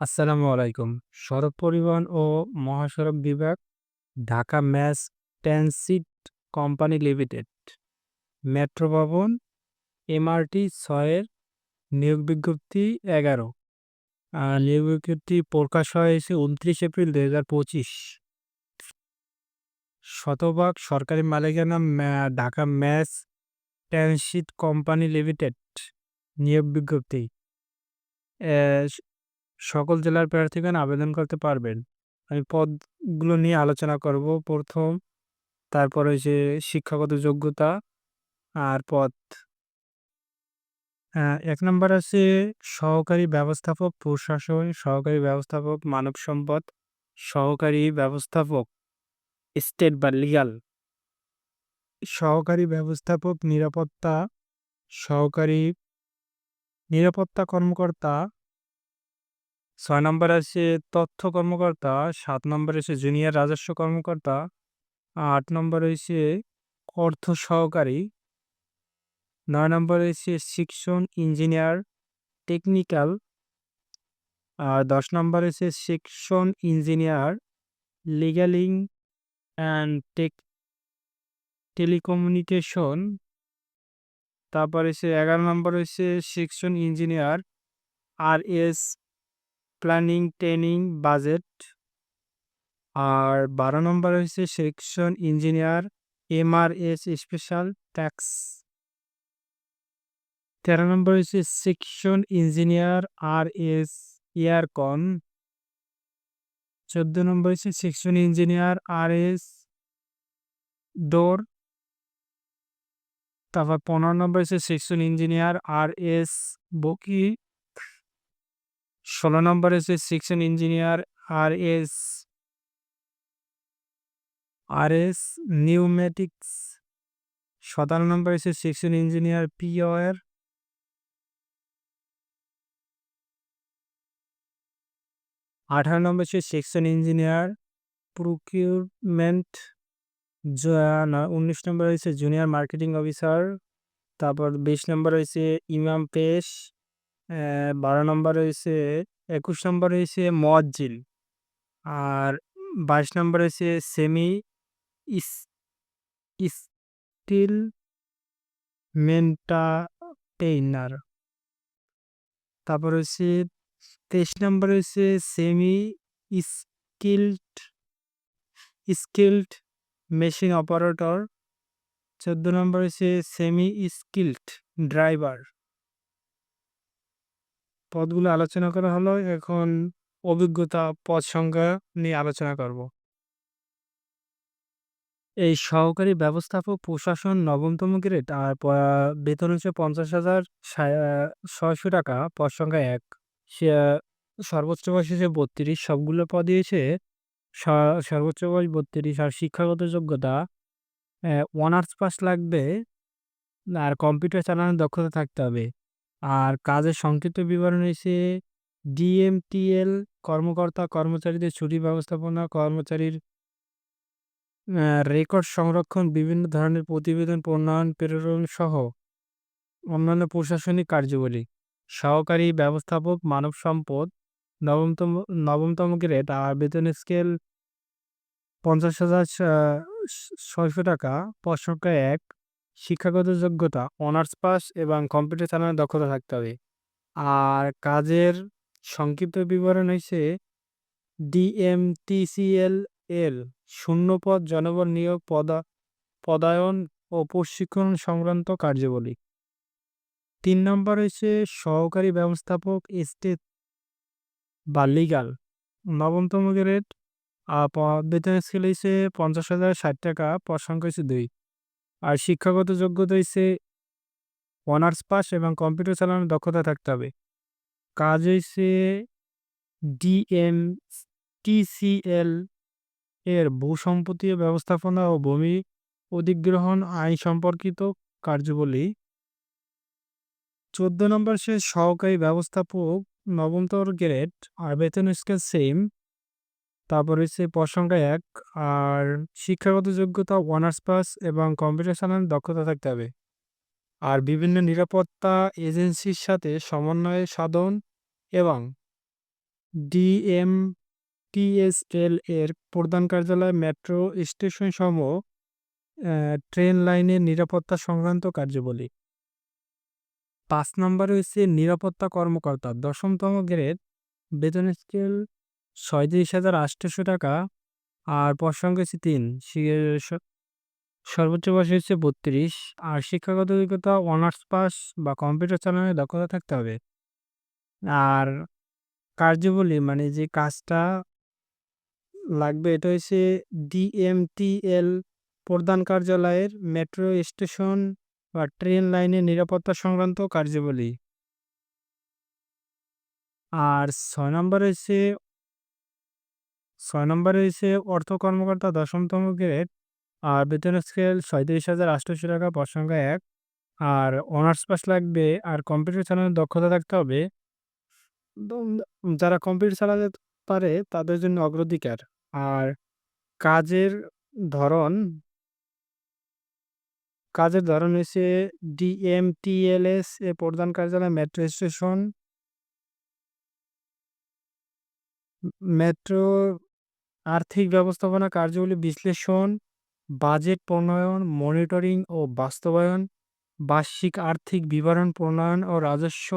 আসসালামু আলাইকুম। সড়ক পরিবহন ও মহাসড়ক বিভাগ, Dhaka mass transit company limited, metro ভবন, এমআরটি ছয়ের নিয়োগ বিজ্ঞপ্তি এগারো। নিয়োগ বিজ্ঞপ্তি প্রকাশ হয়েছে উনত্রিশ এপ্রিল দুই হাজার পঁচিশ। শতভাগ সরকারি মালিকানা Dhaka mass transit company limited নিয়োগ বিজ্ঞপ্তি সকল জেলার প্রার্থীগণ আবেদন করতে পারবেন। আমি পদগুলো নিয়ে আলোচনা করব। প্রথম, তারপর হচ্ছে শিক্ষাগত যোগ্যতা আর পদ। এক নম্বর আছে সহকারী ব্যবস্থাপক, প্রশাসন, সহকারী ব্যবস্থাপক, মানব সম্পদ, সহকারী ব্যবস্থাপক, স্টেট বা লিগাল। সহকারী ব্যবস্থাপক, নিরাপত্তা, সহকারী নিরাপত্তা কর্মকর্তা ছয় নম্বর আছে তথ্য কর্মকর্তা, সাত নম্বর আছে জুনিয়র রাজস্ব কর্মকর্তা, আট নম্বর হয়েছে অর্থ সহকারী, নয় নম্বর হয়েছে শিক্ষণ ইঞ্জিনিয়ার টেকনিক্যাল আর দশ নম্বর হচ্ছে শিক্ষণ ইঞ্জিনিয়ার লিগালিং অ্যান্ড টেক টেলিকমিউনিকেশন তারপর হচ্ছে এগারো নম্বর হচ্ছে শিক্ষণ engineer R S planning, training, budget. আর বারো নম্বর হচ্ছে section engineer, MRS special tax. তেরো নম্বর হচ্ছে section engineer R S aircon. চোদ্দ নম্বর হচ্ছে section engineer R S door তারপর পনেরো নম্বর হচ্ছে সেকশন ইঞ্জিনিয়ার আর এস বকি। ষোলো নম্বর হচ্ছে section engineer R S R S pneumatics সতেরো নম্বর হচ্ছে সেকশন ইঞ্জিনিয়ার পিওয়ার আঠারো নম্বর হচ্ছে সেকশন ইঞ্জিনিয়ার প্রকিউরমেন্ট উনিশ নম্বর হয়েছে জুনিয়র মার্কেটিং অফিসার তারপর বিশ নম্বর হয়েছে ইমাম পেশ বারো নম্বর হয়েছে একুশ নম্বর হয়েছে মজ্জিল। আর বাইশ নম্বর হয়েছে সেমি স্টিল মেন্টাটেইনার। তারপর হচ্ছে তেইশ নম্বর হচ্ছে semi skilled skilled machine operator. চোদ্দ নম্বর হচ্ছে সেমি স্কিল্ড ড্রাইভার। পদগুলো আলোচনা করা হলো। এখন অভিজ্ঞতা পদ সংখ্যা নিয়ে আলোচনা করব। এই সহকারী ব্যবস্থাপক প্রশাসন নবমতম গ্রেড আর বেতন হচ্ছে পঞ্চাশ হাজার ছয়শো টাকা, পদ সংখ্যা এক। সর্বোচ্চ বয়স হচ্ছে বত্রিশ, সবগুলো পদই হচ্ছে সর্বোচ্চ বয়স বত্রিশ আর শিক্ষাগত যোগ্যতা অনার্স পাস লাগবে। আর কম্পিউটার চালানোর দক্ষতা থাকতে হবে। আর কাজের সংক্ষিপ্ত বিবরণ হয়েছে ডিএমটিএল, কর্মকর্তা, কর্মচারীদের ছুটি ব্যবস্থাপনা, কর্মচারীর রেকর্ড সংরক্ষণ, বিভিন্ন ধরনের প্রতিবেদন, প্রণয়ন, প্রেরণ সহ অন্যান্য প্রশাসনিক কার্যাবলী। সহকারী ব্যবস্থাপক, মানব সম্পদ, নবমতম নবমতম গ্রেড আর বেতন স্কেল পঞ্চাশ হাজার ছয়শো টাকা পদ সংখ্যা এক শিক্ষাগত যোগ্যতা, অনার্স পাস এবং কম্পিউটার চালানোর দক্ষতা থাকতে হবে। আর কাজের সংক্ষিপ্ত বিবরণ হয়েছে ডিএমটিসিএল এর শূন্যপদ জনবল নিয়োগ পদা, পদায়ন ও প্রশিক্ষণ সংক্রান্ত কার্যাবলী। তিন নম্বর হয়েছে সহকারী ব্যবস্থাপক স্টেট বা লিগাল। নবমতম গ্রেড বেতন স্কেল হয়েছে পঞ্চাশ হাজার ষাট টাকা, পদ সংখ্যা হচ্ছে দুই। আর শিক্ষাগত যোগ্যতা হচ্ছে অনার্স পাস এবং কম্পিউটার চালানোর দক্ষতা থাকতে হবে। কাজ হয়েছে ডিএম টিসিএল এর ভূসম্পত্তি ব্যবস্থাপনা ও ভূমি অধিগ্রহণ আইন সম্পর্কিত কার্যাবলী। চোদ্দ নম্বর সে সহকারী ব্যবস্থাপক নবমতর গ্রেড, আর বেতন স্কেল সেম। তারপর হচ্ছে পদ সংখ্যা এক, আর শিক্ষাগত যোগ্যতা অনার্স পাস এবং কম্পিউটার দক্ষতা থাকতে হবে। আর বিভিন্ন নিরাপত্তা এজেন্সির সাথে সমন্বয় সাধন এবং ডিএমটিএসএল এর প্রধান কার্যালয় মেট্রো স্টেশন সম ট্রেন লাইনের নিরাপত্তা সংক্রান্ত কার্যাবলী। পাঁচ নম্বরে হচ্ছে নিরাপত্তা কর্মকর্তা, দশমতম গ্রেড বেতন স্কেল ছয়ত্রিশ হাজার আটশোশো টাকা আর প্রসঙ্গ হচ্ছে তিন। সর্বোচ্চ বয়স হচ্ছে বত্রিশ। আর শিক্ষাগত যোগ্যতা অনার্স পাস বা কম্পিউটার চালানোর দক্ষতা থাকতে হবে। আর কার্যবলী মানে যে কাজটা লাগবে, এটা হচ্ছে ডিএমটিএল, প্রধান কার্যালয়ের মেট্রো স্টেশন বা ট্রেন লাইনের নিরাপত্তা সংক্রান্ত কার্যাবলী। আর ছয় নম্বর হচ্ছে ছয় নম্বরে হচ্ছে অর্থ কর্মকর্তা দশমতম গ্রেড, আর বেতন স্কেল ছয়ত্রিশ হাজার আটশোশো টাকা প্রসঙ্গ এক। আর অনার্স পাস লাগবে, আর কম্পিউটার চালানোর দক্ষতা থাকতে হবে। যারা কম্পিউটার চালাতে পারে, তাদের জন্য অগ্রাধিকার। আর কাজের ধরন কাজের ধরন হচ্ছে ডিএমটিএলএস এ প্রধান কার্যালয়, মেট্রো স্টেশন। মেট্রো আর্থিক ব্যবস্থাপনা কার্যগুলি বিশ্লেষণ, বাজেট প্রণয়ন, মনিটরিং ও বাস্তবায়ন, বার্ষিক আর্থিক বিবরণ প্রণয়ন ও রাজস্ব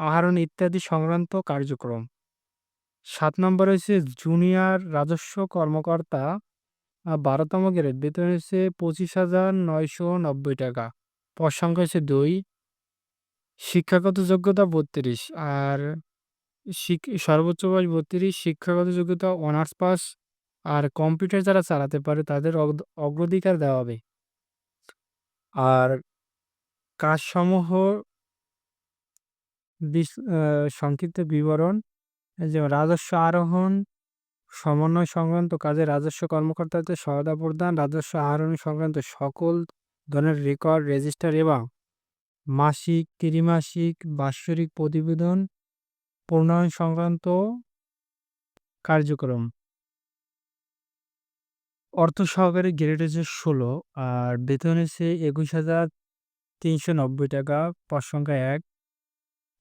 আহরণ ইত্যাদি সংক্রান্ত কার্যক্রম। সাত নম্বর হচ্ছে জুনিয়র রাজস্ব কর্মকর্তা বারোতম গ্রেড। বেতন হচ্ছে পঁচিশ হাজার নয়শো নব্বই টাকা। পদ সংখ্যা দুই। শিক্ষাগত যোগ্যতা বত্রিশ। আর সর্বোচ্চ বয়স বত্রিশ, শিক্ষাগত যোগ্যতা অনার্স পাস, আর কম্পিউটার যারা চালাতে পারে তাদের অগ্রাধিকার দেওয়া হবে। আর কাজসমূহ সংক্ষিপ্ত বিবরণ যে রাজস্ব আরোহণ, সমন্বয় সংক্রান্ত কাজে রাজস্ব কর্মকর্তাদের সহায়তা প্রদান, রাজস্ব আহরণ সংক্রান্ত সকল ধরনের রেকর্ড, রেজিস্টার এবং মাসিক, ত্রিমাসিক, বাৎসরিক প্রতিবেদন প্রণয়ন সংক্রান্ত কার্যক্রম। অর্থ সহকারী গ্রেড হচ্ছে ষোলো, আর বেতন হচ্ছে একুশ হাজার তিনশো নব্বই টাকা পাঁচ সংখ্যা এক।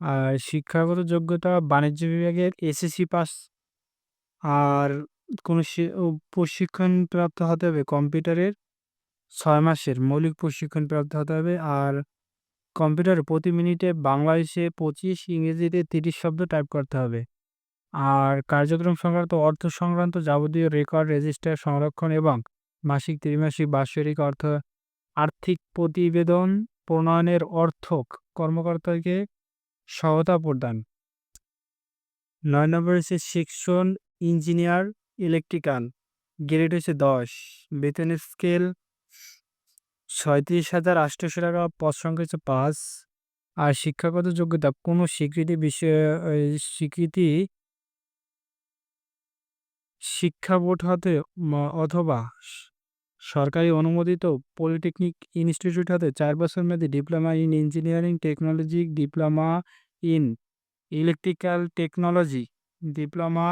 আর শিক্ষাগত যোগ্যতা বাণিজ্য বিভাগের এসএসসি পাস আর কোনো প্রশিক্ষণ প্রাপ্ত হতে হবে কম্পিউটারের, ছয় মাসের মৌলিক প্রশিক্ষণ প্রাপ্ত হতে হবে, আর কম্পিউটারে প্রতি মিনিটে বাংলাদেশে পঁচিশ, ইংরেজিতে তিরিশ শব্দ টাইপ করতে হবে। আর কার্যক্রম সংক্রান্ত অর্থ সংক্রান্ত যাবতীয় রেকর্ড রেজিস্টার সংরক্ষণ এবং মাসিক, ত্রিমাসিক বাৎসরিক অর্থ, আর্থিক প্রতিবেদন, প্রণয়নের অর্থ কর্মকর্তাকে সহায়তা প্রদান। নয় নম্বর হচ্ছে সেকশন ইঞ্জিনিয়ার ইলেকট্রিক্যাল গ্রেড হচ্ছে দশ। বেতনের স্কেল ছয়ত্রিশ হাজার আটশোশো টাকা পদ সংখ্যা হচ্ছে পাঁচ আর শিক্ষাগত যোগ্যতা। কোনো স্বীকৃতি বিষয় স্বীকৃতি শিক্ষা বোর্ড হতে অথবা সরকারি অনুমোদিত পলিটেকনিক ইনস্টিটিউট হতে চার বছর মেয়াদী diploma in engineering technology, diploma in electrical technology, diploma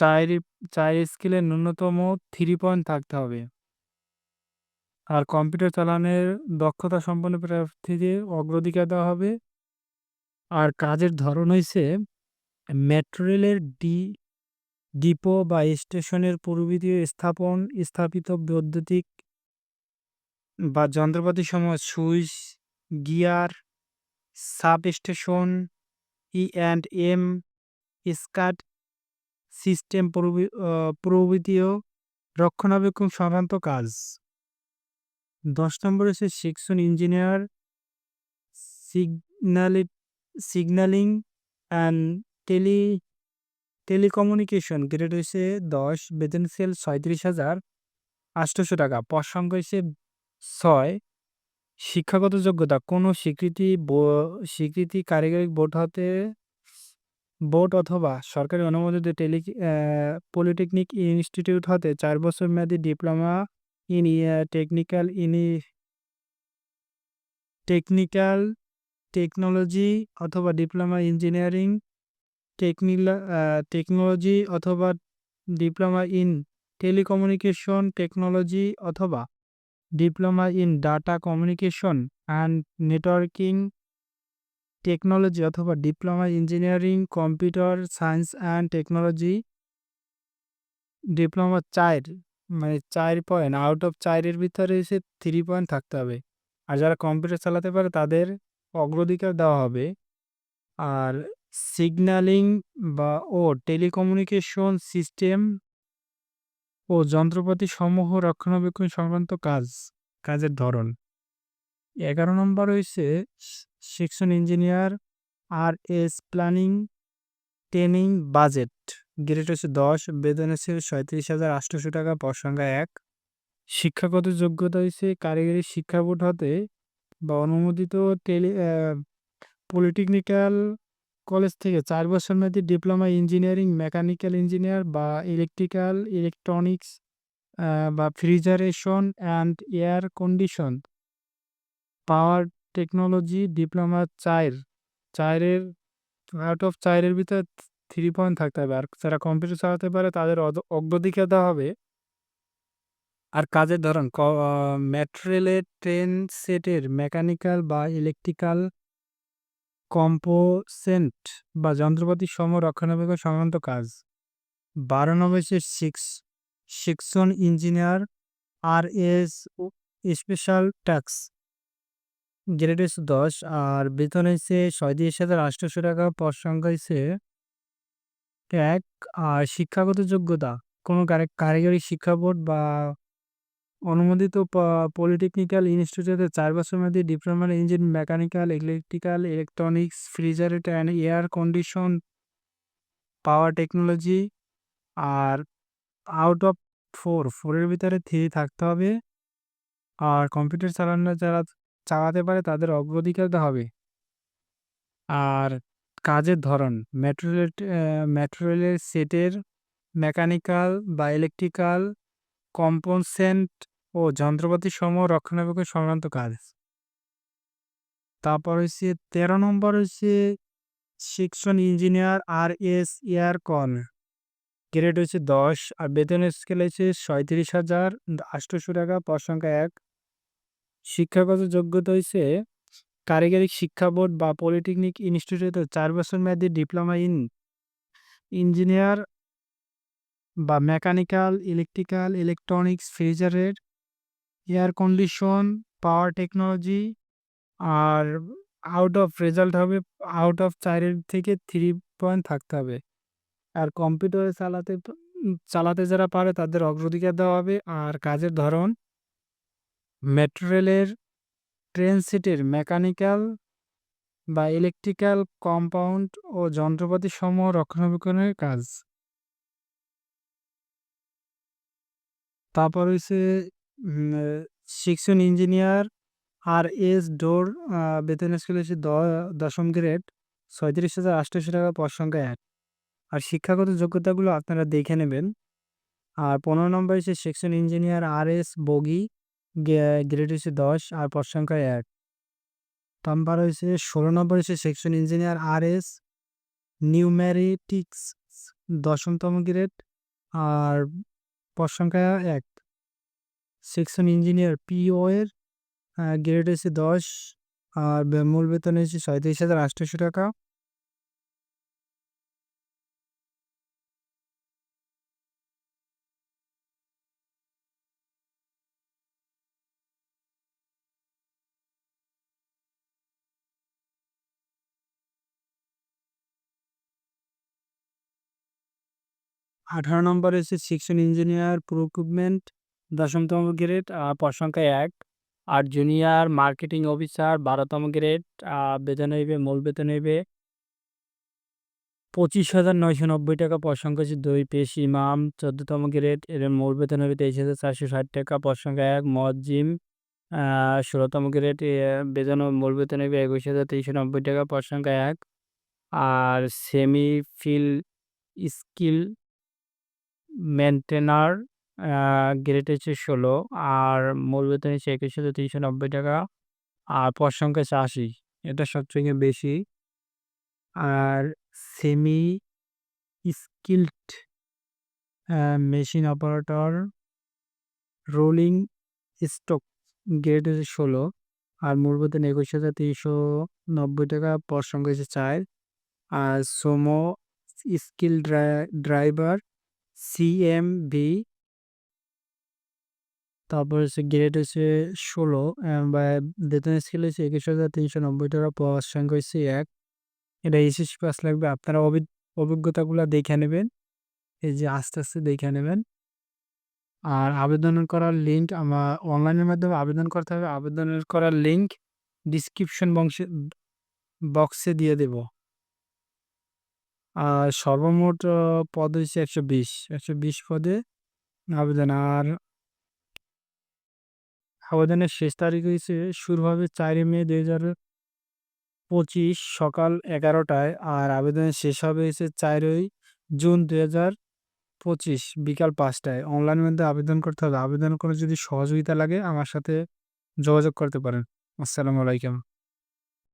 চার চার স্কিলের ন্যূনতম থ্রি পয়েন্ট থাকতে হবে। আর কম্পিউটার চালানোর দক্ষতা সম্পন্ন প্রার্থীদের অগ্রাধিকার দেওয়া হবে। আর কাজের ধরন হয়েছে মেট্রো রেলের ডি, ডিপো বা স্টেশনের পূর্বীয় স্থাপন, স্থাপিত বৈদ্যুতিক বা যন্ত্রপাতি সমূহ switch, gear sub station E and M স্কাট system প্রভৃতীয় রক্ষণাবেক্ষণ সংক্রান্ত কাজ। দশ নম্বর হচ্ছে section engineer, সিগনালি signalling and tele, telecommunication. Grade হয়েছে দশ, বেতন সেল ছয়ত্রিশ হাজার আটশোশো টাকা। পদ হয়েছে ছয়। শিক্ষাগত যোগ্যতা, কোনো স্বীকৃতি স্বীকৃতি কারিগরি বোর্ড হতে, বোর্ড অথবা সরকারি অনুমোদিত টেলি পলিটেকনিক ইনস্টিটিউট হতে চার বছর মেয়াদী ডিপ্লোমা ইন টেকনিক্যাল ইনি টেকনিক্যাল টেকনোলজি অথবা ডিপ্লোমা ইঞ্জিনিয়ারিং টেকনিলা টেকনোলজি অথবা ডিপ্লোমা ইন টেলিকমিউনিকেশন টেকনোলজি অথবা diploma in data communication and networking technology অথবা diploma engineering computer science and technology diploma চার। মানে চার পয়েন্ট আউট অফ চারের ভিতরে এসে থ্রি পয়েন্ট থাকতে হবে। আর যারা কম্পিউটার চালাতে পারে, তাদের অগ্রাধিকার দেওয়া হবে। আর সিগন্যালিং বা ও টেলিকমিউনিকেশন সিস্টেম ও যন্ত্রপাতি সমূহ রক্ষণাবেক্ষণ সংক্রান্ত কাজ, কাজের ধরন। এগারো নম্বর হয়েছে section engineer R S planning training budget grade হচ্ছে দশ, বেতন হচ্ছে সঁয়ত্রিশ হাজার আটশোশো টাকা পরসংখ্যা এক। শিক্ষাগত যোগ্যতা হচ্ছে কারিগরি শিক্ষা বোর্ড হতে বা অনুমোদিত টেলি পলিটেকনিক্যাল কলেজ থেকে চার বছর মেয়াদী ডিপ্লোমা ইঞ্জিনিয়ারিং, মেকানিক্যাল ইঞ্জিনিয়ার বা ইলেকট্রিক্যাল, ইলেকট্রনিক্স বা refrigeration and air condition. Power technology diploma চার, চারের, আউট অফ চারের ভিতরে থ্রি পয়েন্ট থাকতে হবে। আর যারা কম্পিউটার চালাতে পারে, তাদের অগ্রাধিকার দেওয়া হবে। আর কাজের ধরন ম্যাটেরিয়ালের ট্রেন সেটের মেকানিক্যাল বা ইলেকট্রিক্যাল কম্পোসেন্ট বা যন্ত্রপাতি সম রক্ষণাবেক্ষণ সংক্রান্ত কাজ। বারো নম্বর six section engineer R S special tax grade হচ্ছে দশ, আর বেতন হয়েছে ছয়ত্রিশ হাজার আটশোশো টাকা। পর সংখ্যা হয়েছে এক আর শিক্ষাগত যোগ্যতা। কোনো কারিগরি শিক্ষা বোর্ড বা অনুমোদিত পলিটেকনিক্যাল ইনস্টিটিউটে চার বছর মেয়াদী diploma engine mechanical, electrical, electronics refrigerator and air condition, power technology R out of four. ফোরের ভিতরে থ্রি থাকতে হবে। আর কম্পিউটার চালানো যারা চালাতে পারে তাদের অগ্রাধিকার দেওয়া হবে। আর কাজের ধরন। ম্যাটেরিয়াল ম্যাটেরিয়ালের সেটের মেকানিক্যাল বা ইলেকট্রিক্যাল কম্পোনেন্ট ও যন্ত্রপাতি সমূহ রক্ষণাবেক্ষণ সংক্রান্ত কাজ। তারপর হচ্ছে তেরো নম্বর হচ্ছে section engineer R S air con grade হচ্ছে দশ আর বেতন স্কেল হচ্ছে ছয়ত্রিশ হাজার আটশোশো টাকা পর সংখ্যা এক। শিক্ষাগত যোগ্যতা হচ্ছে কারিগরি শিক্ষা বোর্ড বা পলিটেকনিক ইনস্টিটিউটে চার বছর মেয়াদী ডিপ্লোমা ইন ইঞ্জিনিয়ার বা মেকানিক্যাল, ইলেকট্রিক্যাল, ইলেকট্রনিক্স, ফ্রিজারের, এয়ার কন্ডিশন, পাওয়ার টেকনোলজি আর আউট অফ রেজাল্ট হবে, আউট অফ চারের থেকে থ্রি পয়েন্ট থাকতে হবে। আর কম্পিউটারে চালাতে চালাতে যারা পারে তাদের অগ্রাধিকার দেওয়া হবে। আর কাজের ধরন, মেটেরিয়ালের ট্রেন সেটের মেকানিক্যাল বা ইলেকট্রিক্যাল কম্পাউন্ড ও যন্ত্রপাতি সমূহ রক্ষণাবেক্ষণের কাজ। তারপর হচ্ছে section engineer, R S door বেতন স্কেল হচ্ছে দশম গ্রেড, ছয়ত্রিশ হাজার আটশোশো টাকা পর সংখ্যা এক। আর শিক্ষাগত যোগ্যতাগুলো আপনারা দেখে নেবেন। আর পনেরো নম্বর হচ্ছে section engineer, R S bogie grade হচ্ছে দশ, আর পর সংখ্যা এক। নাম্বার হয়েছে ষোলো নম্বর হয়েছে section engineer R S pneumatics দশমতম grade, আর পর সংখ্যা এক। সেকশন ইঞ্জিনিয়ার পিও এর গ্রেড হচ্ছে দশ, আর মূল বেতন হচ্ছে ছয়ত্রিশ হাজার আটশোশো টাকা। আঠারো নম্বর হচ্ছে সেকশন ইঞ্জিনিয়ার প্রকুপমেন্ট দশমতম গ্রেড পরসংখ্যা এক। আর জুনিয়র মার্কেটিং অফিসার বারোতম গ্রেড বেতন হইবে, মূল বেতন হইবে। পঁচিশ হাজার নয়শো নব্বই টাকা পরসংখ্যা হচ্ছে দুই, পেশ ইমাম, চোদ্দতম গ্রেড এর মূল বেতন হবে তেইশ হাজার চারশো ষাট টাকা পর সংখ্যা এক মজ্জিম ষোলোতম গ্রেড বেতন মূল বেতন হবে একুশ হাজার তিনশো নব্বই টাকা পরসংখ্যা এক। আর semi fill skill maintainer grade হচ্ছে ষোলো, আর মূল বেতন হচ্ছে একুশ হাজার তিনশো নব্বই টাকা, আর পর সংখ্যা হচ্ছে আশি, এটা সবথেকে বেশি। আর semi skilled machine operator rolling stock grade হচ্ছে ষোলো, আর মূল বেতন একুশ হাজার তিনশো নব্বই টাকা পর সঙ্গে হচ্ছে চার, আর সোমো স্কিল ড্রাইভার সিএমবি তারপর হচ্ছে গ্রেড হচ্ছে ষোলো বা বেতন স্কেল হচ্ছে একুশ হাজার তিনশো নব্বই টাকা পাওয়ার সংখ্যা হচ্ছে এক। এটা এসএসসি পাস লাগবে, আপনারা অভি, অভিজ্ঞতাগুলো দেখে নেবেন, এই যে আস্তে আস্তে দেখে নেবেন। আর আবেদন করার লিঙ্ক আমার অনলাইনের মাধ্যমে আবেদন করতে হবে, আবেদনের করার লিঙ্ক ডিসক্রিপশন বংশে বক্সে দিয়ে দেব। আর সর্বমোট পদ হচ্ছে একশো বিশ। একশো বিশ পদে আবেদন। আর আবেদনের শেষ তারিখ হয়েছে শুরু হবে চারই মে দুই হাজার পঁচিশ সকাল এগারোটায়। আর আবেদনের শেষ হবে হচ্ছে চারই জুন দুই হাজার পঁচিশ বিকাল পাঁচটায়। অনলাইন মধ্যে আবেদন করতে হবে। আবেদন করে যদি সহযোগিতা লাগে, আমার সাথে যোগাযোগ করতে পারেন। আসসালামু আলাইকুম।